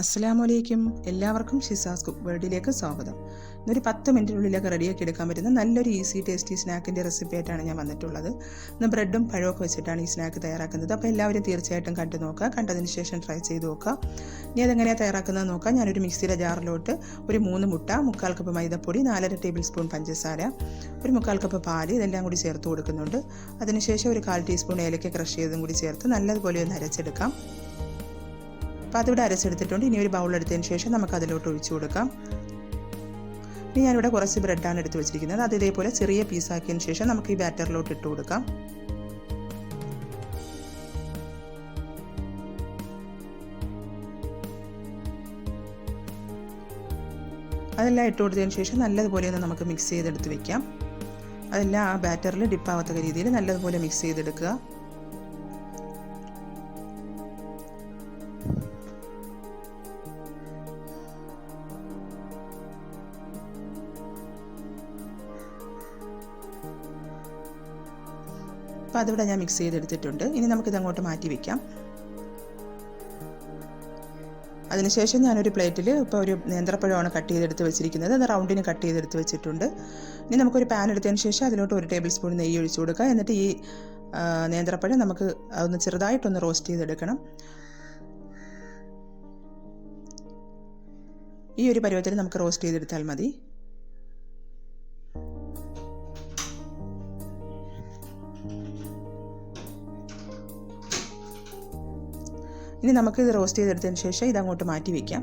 അസ്സലാമു അലൈക്കും എല്ലാവർക്കും ഷിസാസ് കുക്ക് വേൾഡിലേക്ക് സ്വാഗതം. ഇന്നൊരു പത്ത് മിനിറ്റിനുള്ളിലൊക്കെ റെഡിയാക്കി എടുക്കാൻ പറ്റുന്ന നല്ലൊരു ഈസി ടേസ്റ്റി സ്നാക്കിന്റെ റെസിപ്പി ആയിട്ടാണ് ഞാൻ വന്നിട്ടുള്ളത്. ഇന്ന് ബ്രെഡും പഴമൊക്കെ വെച്ചിട്ടാണ് ഈ സ്നാക്ക് തയ്യാറാക്കുന്നത്. അപ്പോൾ എല്ലാവരും തീർച്ചയായിട്ടും കണ്ടു നോക്കുക. കണ്ടതിന് ശേഷം ട്രൈ ചെയ്ത് നോക്കുക. ഇനി അതെങ്ങനെയാണ് തയ്യാറാക്കുന്നത് നോക്കാം. ഞാനൊരു മിക്സിയുടെ ജാറിലോട്ട് ഒരു മൂന്ന് മുട്ട മുക്കാൽ കപ്പ് മൈദപ്പൊടി നാലര ടേബിൾ സ്പൂൺ പഞ്ചസാര ഒരു മുക്കാൽ കപ്പ് പാൽ ഇതെല്ലാം കൂടി ചേർത്ത് കൊടുക്കുന്നുണ്ട്. അതിനുശേഷം ഒരു കാൽ ടീസ്പൂൺ ഏലക്ക ക്രഷ് ചെയ്തതും കൂടി ചേർത്ത് നല്ലതുപോലെ ഒന്ന് അരച്ചെടുക്കാം. അപ്പോൾ അതിവിടെ അരച്ചെടുത്തിട്ടുണ്ട്. ഇനി ഒരു ബൗൾ എടുത്തതിന് ശേഷം നമുക്ക് അതിലോട്ട് ഒഴിച്ചു കൊടുക്കാം. ഇനി ഞാനിവിടെ കുറച്ച് ബ്രെഡാണ് എടുത്ത് വെച്ചിരിക്കുന്നത്. അത് ഇതേപോലെ ചെറിയ പീസാക്കിയതിന് ശേഷം നമുക്ക് ഈ ബാറ്ററിലോട്ട് ഇട്ട് കൊടുക്കാം. അതെല്ലാം ഇട്ട് കൊടുത്തതിന് ശേഷം നല്ലതുപോലെ ഒന്ന് നമുക്ക് മിക്സ് ചെയ്തെടുത്ത് വെക്കാം. അതെല്ലാം ആ ബാറ്ററിൽ ഡിപ്പാവാത്ത രീതിയിൽ നല്ലതുപോലെ മിക്സ് ചെയ്തെടുക്കുക. അപ്പോൾ അതിവിടെ ഞാൻ മിക്സ് ചെയ്തെടുത്തിട്ടുണ്ട്. ഇനി നമുക്കിത് അങ്ങോട്ട് മാറ്റി വയ്ക്കാം അതിനുശേഷം ഞാനൊരു പ്ലേറ്റിൽ ഇപ്പോൾ ഒരു നേന്ത്രപ്പഴമാണ് കട്ട് ചെയ്തെടുത്ത് വെച്ചിരിക്കുന്നത്. അത് റൗണ്ടിന് കട്ട് ചെയ്തെടുത്ത് വെച്ചിട്ടുണ്ട്. ഇനി നമുക്കൊരു പാൻ എടുത്തതിന് ശേഷം അതിലോട്ട് ഒരു ടേബിൾ സ്പൂൺ നെയ്യ് ഒഴിച്ചു കൊടുക്കുക. എന്നിട്ട് ഈ നേന്ത്രപ്പഴം നമുക്ക് ഒന്ന് ചെറുതായിട്ടൊന്ന് റോസ്റ്റ് ചെയ്തെടുക്കണം. ഈ ഒരു പരുവത്തിൽ നമുക്ക് റോസ്റ്റ് ചെയ്തെടുത്താൽ മതി. ഇനി നമുക്ക് ഇത് റോസ്റ്റ് ചെയ്തെടുത്തതിന് ശേഷം ഇത് അങ്ങോട്ട് മാറ്റി വയ്ക്കാം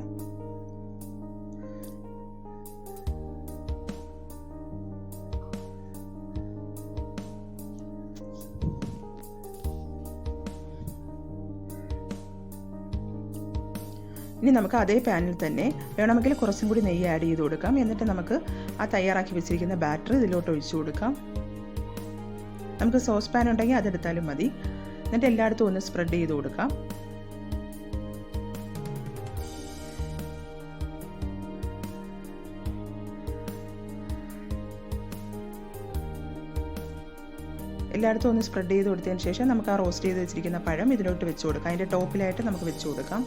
ഇനി നമുക്ക് അതേ പാനിൽ തന്നെ വേണമെങ്കിൽ കുറച്ചും കൂടി നെയ്യ് ആഡ് ചെയ്ത് കൊടുക്കാം. എന്നിട്ട് നമുക്ക് ആ തയ്യാറാക്കി വെച്ചിരിക്കുന്ന ബാറ്റർ ഇതിലോട്ട് ഒഴിച്ചു കൊടുക്കാം. നമുക്ക് സോസ് പാൻ ഉണ്ടെങ്കിൽ അതെടുത്താലും മതി. എന്നിട്ട് എല്ലായിടത്തും ഒന്ന് സ്പ്രെഡ് ചെയ്ത് കൊടുക്കാം. എല്ലായിടത്തും ഒന്ന് സ്പ്രെഡ് ചെയ്ത് കൊടുത്തതിന് ശേഷം നമുക്ക് ആ റോസ്റ്റ് ചെയ്ത് വെച്ചിരിക്കുന്ന പഴം ഇതിലോട്ട് വെച്ച് കൊടുക്കാം. അതിന്റെ ടോപ്പിലായിട്ട് നമുക്ക് വെച്ച് കൊടുക്കാം.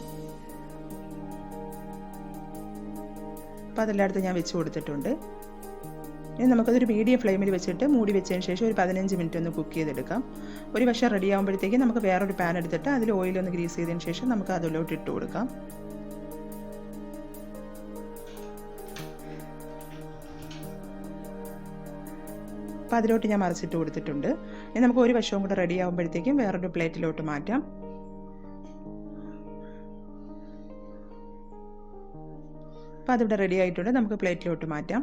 അപ്പോൾ അതെല്ലായിടത്തും ഞാൻ വെച്ച് കൊടുത്തിട്ടുണ്ട്. ഇനി നമുക്കതൊരു മീഡിയം ഫ്ലെയിമിൽ വെച്ചിട്ട് മൂടി വെച്ചതിന് ശേഷം ഒരു പതിനഞ്ച് മിനിറ്റ് ഒന്ന് കുക്ക് ചെയ്തെടുക്കാം. ഒരു വശം റെഡി ആകുമ്പോഴത്തേക്കും നമുക്ക് വേറൊരു പാൻ എടുത്തിട്ട് അതിൽ ഓയിലൊന്ന് ഗ്രീസ് ചെയ്തതിന് ശേഷം നമുക്ക് അതിലോട്ട് ഇട്ട് കൊടുക്കാം. അപ്പോൾ അതിലോട്ട് ഞാൻ മറിച്ചിട്ട് കൊടുത്തിട്ടുണ്ട്. ഇനി നമുക്ക് ഒരു വശവും കൂടെ റെഡി ആകുമ്പോഴത്തേക്കും വേറൊരു പ്ലേറ്റിലോട്ട് മാറ്റാം. അപ്പോൾ അതിവിടെ റെഡി ആയിട്ടുണ്ട്. നമുക്ക് പ്ലേറ്റിലോട്ട് മാറ്റാം.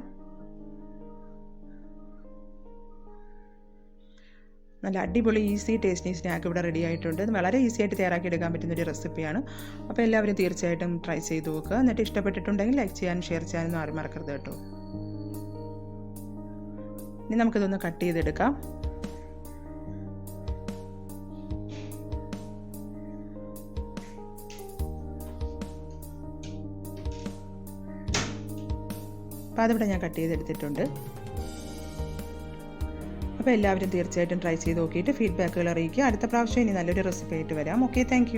നല്ല അടിപൊളി ഈസി ടേസ്റ്റി സ്നാക്ക് ഇവിടെ റെഡി ആയിട്ടുണ്ട്. വളരെ ഈസി ആയിട്ട് തയ്യാറാക്കി എടുക്കാൻ പറ്റുന്ന ഒരു റെസിപ്പിയാണ് അപ്പോൾ എല്ലാവരും തീർച്ചയായിട്ടും ട്രൈ ചെയ്ത് നോക്കുക. എന്നിട്ട് ഇഷ്ടപ്പെട്ടിട്ടുണ്ടെങ്കിൽ ലൈക്ക് ചെയ്യാനും ഷെയർ ചെയ്യാനും ആരും മറക്കരുത് കേട്ടോ. ഇനി നമുക്കിതൊന്ന് കട്ട് ചെയ്തെടുക്കാം. അപ്പോൾ അതിവിടെ ഞാൻ കട്ട് ചെയ്തെടുത്തിട്ടുണ്ട്. അപ്പോൾ എല്ലാവരും തീർച്ചയായിട്ടും ട്രൈ ചെയ്ത് നോക്കിയിട്ട് ഫീഡ്ബാക്കുകൾ അറിയിക്കുക. അടുത്ത പ്രാവശ്യം ഇനി നല്ലൊരു റെസിപ്പി ആയിട്ട് വരാം. Okay thank